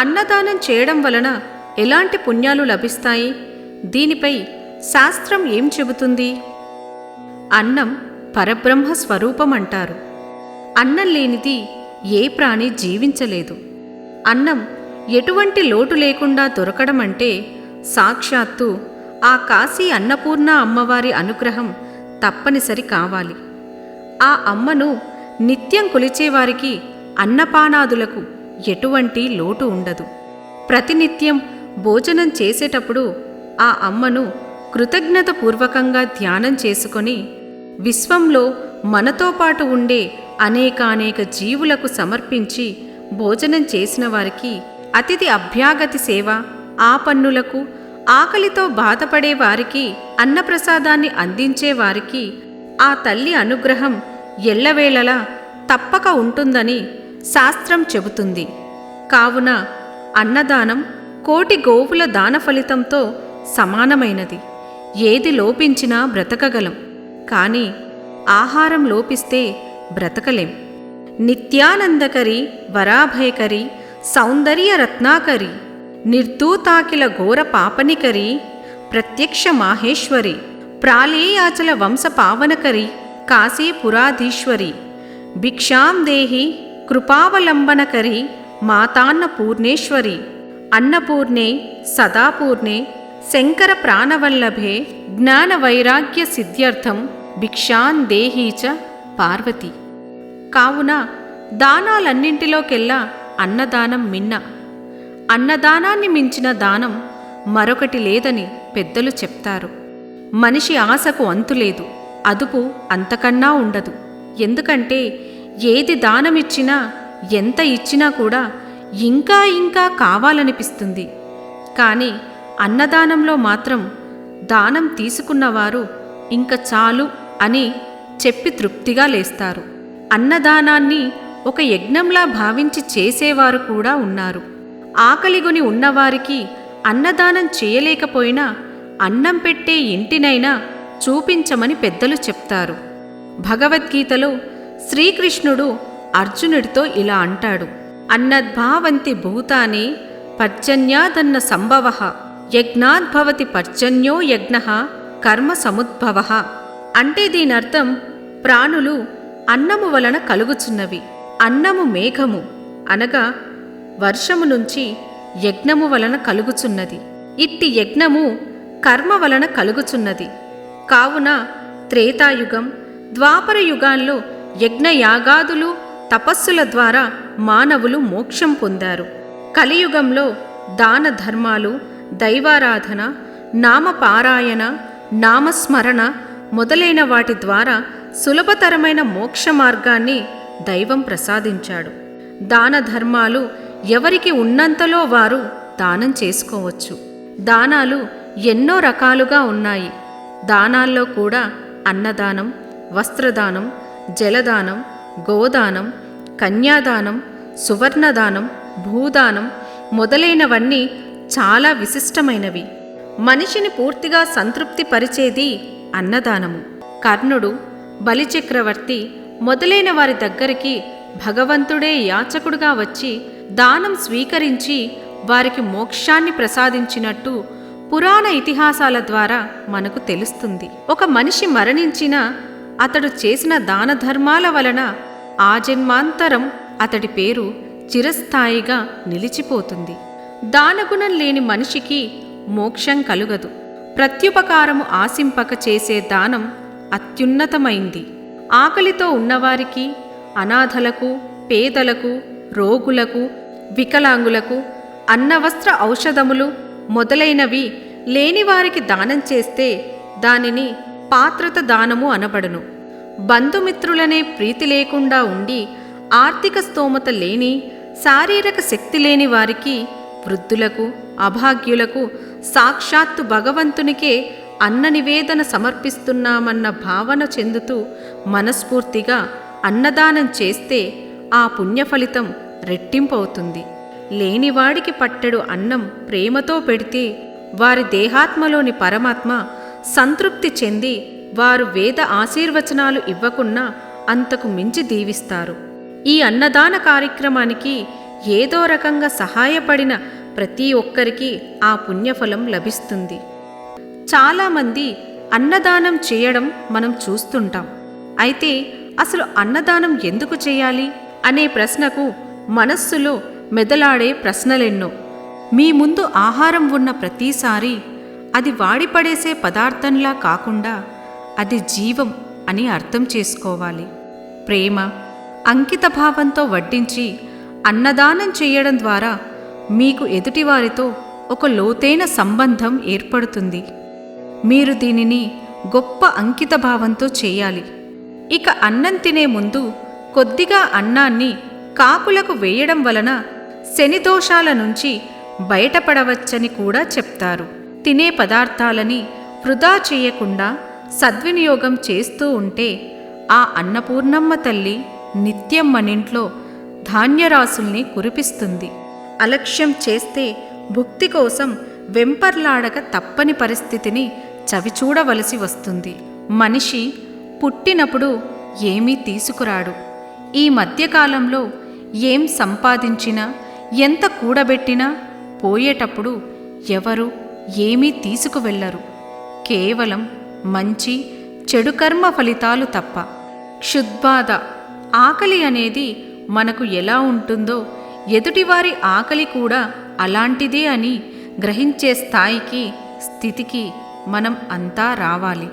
అన్నదానం చేయడం వలన ఎలాంటి పుణ్యాలు లభిస్తాయి? దీనిపై శాస్త్రం ఏం చెబుతుంది? అన్నం పరబ్రహ్మ స్వరూపం అంటారు అన్నం లేనిది ఏ ప్రాణి జీవించలేదు. అన్నం ఎటువంటి లోటు లేకుండా దొరకడం అంటే సాక్షాత్తు ఆ కాశీ అన్నపూర్ణ అమ్మవారి అనుగ్రహం తప్పనిసరి కావాలి. ఆ అమ్మను నిత్యం కొలిచేవారికి అన్నపానాదులకు ఎటువంటి లోటు ఉండదు. ప్రతినిత్యం భోజనం చేసేటప్పుడు ఆ అమ్మను కృతజ్ఞతపూర్వకంగా ధ్యానం చేసుకొని విశ్వంలో మనతో పాటు ఉండే అనేకానేక జీవులకు సమర్పించి భోజనం చేసిన వారికి అతిథి అభ్యాగతి సేవ ఆ పన్నులకు ఆకలితో బాధపడే వారికి అన్నప్రసాదాన్ని అందించే వారికి ఆ తల్లి అనుగ్రహం ఎల్లవేళలా తప్పక ఉంటుందని శాస్త్రం చెబుతుంది. కావున అన్నదానం కోటి గోవుల దాన ఫలితంతో సమానమైనది. ఏది లోపించినా బ్రతకగలం. కానీ ఆహారం లోపిస్తే బ్రతకలేం. నిత్యానందకరి వరాభయకరి సౌందర్య రత్నాకరి నిర్దూతాకిల ఘోర పాపనికరి ప్రత్యక్ష మాహేశ్వరి ప్రాళేయాచల వంశ పావనకరి కాశీపురాధీశ్వరి భిక్షాం దేహి కృపావలంబనకరి మాతాన్న పూర్ణేశ్వరి అన్నపూర్ణే సదాపూర్ణే శంకర ప్రాణవల్లభే జ్ఞానవైరాగ్య సిద్ధ్యర్థం భిక్షాన్ పార్వతి. కావున దానాలన్నింటిలోకెల్లా అన్నదానం మిన్న. అన్నదానాన్ని మించిన దానం మరొకటి లేదని పెద్దలు చెప్తారు. మనిషి ఆశకు అంతులేదు. అదుపు అంతకన్నా ఉండదు. ఎందుకంటే ఏది దానమిచ్చినా ఎంత ఇచ్చినా కూడా ఇంకా ఇంకా కావాలనిపిస్తుంది. కానీ అన్నదానంలో మాత్రం దానం తీసుకున్నవారు ఇంక చాలు అని చెప్పి తృప్తిగా లేస్తారు. అన్నదానాన్ని ఒక యజ్ఞంలా భావించి చేసేవారు కూడా ఉన్నారు. ఆకలిగొని ఉన్నవారికి అన్నదానం చేయలేకపోయినా అన్నం పెట్టే ఇంటినైనా చూపించమని పెద్దలు చెప్తారు. భగవద్గీతలో శ్రీకృష్ణుడు అర్జునుడితో ఇలా అంటాడు. అన్నద్భావంతి భూతాని పర్జన్యాదన్న సంభవ యజ్ఞాద్భవతి పర్జన్యో యజ్ఞ కర్మ సముద్భవ. అంటే దీనర్థం ప్రాణులు అన్నము వలన కలుగుచున్నవి అన్నము మేఘము అనగా వర్షము నుంచి యజ్ఞము వలన కలుగుచున్నది. ఇట్టి యజ్ఞము కర్మ వలన కలుగుచున్నది. కావున త్రేతాయుగం ద్వాపర యుగాల్లో యజ్ఞయాగాదులు తపస్సుల ద్వారా మానవులు మోక్షం పొందారు. కలియుగంలో దాన ధర్మాలు దైవారాధన నామపారాయణ నామస్మరణ మొదలైన వాటి ద్వారా సులభతరమైన మోక్ష మార్గాన్ని దైవం ప్రసాదించాడు. దాన ధర్మాలు ఎవరికి ఉన్నంతలో వారు దానం చేసుకోవచ్చు. దానాలు ఎన్నో రకాలుగా ఉన్నాయి. దానాల్లో కూడా అన్నదానం వస్త్రదానం జలదానం గోదానం కన్యాదానం సువర్ణదానం భూదానం మొదలైనవన్నీ చాలా విశిష్టమైనవి. మనిషిని పూర్తిగా సంతృప్తి పరిచేది అన్నదానము. కర్ణుడు బలిచక్రవర్తి మొదలైన వారి దగ్గరికి భగవంతుడే యాచకుడుగా వచ్చి దానం స్వీకరించి వారికి మోక్షాన్ని ప్రసాదించినట్టు పురాణ ఇతిహాసాల ద్వారా మనకు తెలుస్తుంది. ఒక మనిషి మరణించిన అతడు చేసిన దాన ధర్మాల వలన ఆ జన్మాంతరం అతడి పేరు చిరస్థాయిగా నిలిచిపోతుంది. దానగుణం లేని మనిషికి మోక్షం కలుగదు. ప్రత్యుపకారము ఆశింపక చేసే దానం అత్యున్నతమైంది. ఆకలితో ఉన్నవారికి అనాథలకు పేదలకు రోగులకు వికలాంగులకు అన్నవస్త్ర ఔషధములు మొదలైనవి లేనివారికి దానం చేస్తే దానిని పాత్రత దానము అనబడును. బంధుమిత్రులనే ప్రీతి లేకుండా ఉండి ఆర్థిక స్తోమత లేని శారీరక శక్తి లేని వారికి వృద్ధులకు అభాగ్యులకు సాక్షాత్తు భగవంతునికే అన్న నివేదన సమర్పిస్తున్నామన్న భావన చెందుతూ మనస్ఫూర్తిగా అన్నదానం చేస్తే ఆ పుణ్యఫలితం రెట్టింపవుతుంది. లేనివాడికి పట్టెడు అన్నం ప్రేమతో పెడితే వారి దేహాత్మలోని పరమాత్మ సంతృప్తి చెంది వారు వేద ఆశీర్వచనాలు ఇవ్వకున్నా అంతకు మించి దీవిస్తారు. ఈ అన్నదాన కార్యక్రమానికి ఏదో రకంగా సహాయపడిన ప్రతి ఒక్కరికి ఆ పుణ్యఫలం లభిస్తుంది. చాలామంది అన్నదానం చేయడం మనం చూస్తుంటాం. అయితే అసలు అన్నదానం ఎందుకు చేయాలి? అనే ప్రశ్నకు మనస్సులో మెదలాడే ప్రశ్నలెన్నో. మీ ముందు ఆహారం ఉన్న ప్రతిసారి అది వాడిపడేసే పదార్థంలా కాకుండా అది జీవం అని అర్థం చేసుకోవాలి. ప్రేమ అంకితభావంతో వడ్డించి అన్నదానం చేయడం ద్వారా మీకు ఎదుటివారితో ఒక లోతైన సంబంధం ఏర్పడుతుంది. మీరు దీనిని గొప్ప అంకితభావంతో చేయాలి. ఇక అన్నం తినే ముందు కొద్దిగా అన్నాన్ని కాకులకు వేయడం వలన శని దోషాల నుంచి బయటపడవచ్చని కూడా చెప్తారు. తినే పదార్థాలని వృధా చేయకుండా సద్వినియోగం చేస్తూ ఉంటే ఆ అన్నపూర్ణమ్మ తల్లి నిత్యం మనింట్లో ధాన్యరాశుల్ని కురిపిస్తుంది. అలక్ష్యం చేస్తే భుక్తి కోసం వెంపర్లాడక తప్పని పరిస్థితిని చవిచూడవలసి వస్తుంది. మనిషి పుట్టినప్పుడు ఏమీ తీసుకురాడు. ఈ మధ్యకాలంలో ఏం సంపాదించినా ఎంత కూడబెట్టినా పోయేటప్పుడు ఎవరు ఏమీ తీసుకువెళ్ళరు కేవలం మంచి చెడు కర్మ ఫలితాలు తప్ప. క్షుద్బాధ ఆకలి అనేది మనకు ఎలా ఉంటుందో ఎదుటివారి ఆకలి కూడా అలాంటిదే అని గ్రహించే స్థాయికి స్థితికి మనం అంతా రావాలి.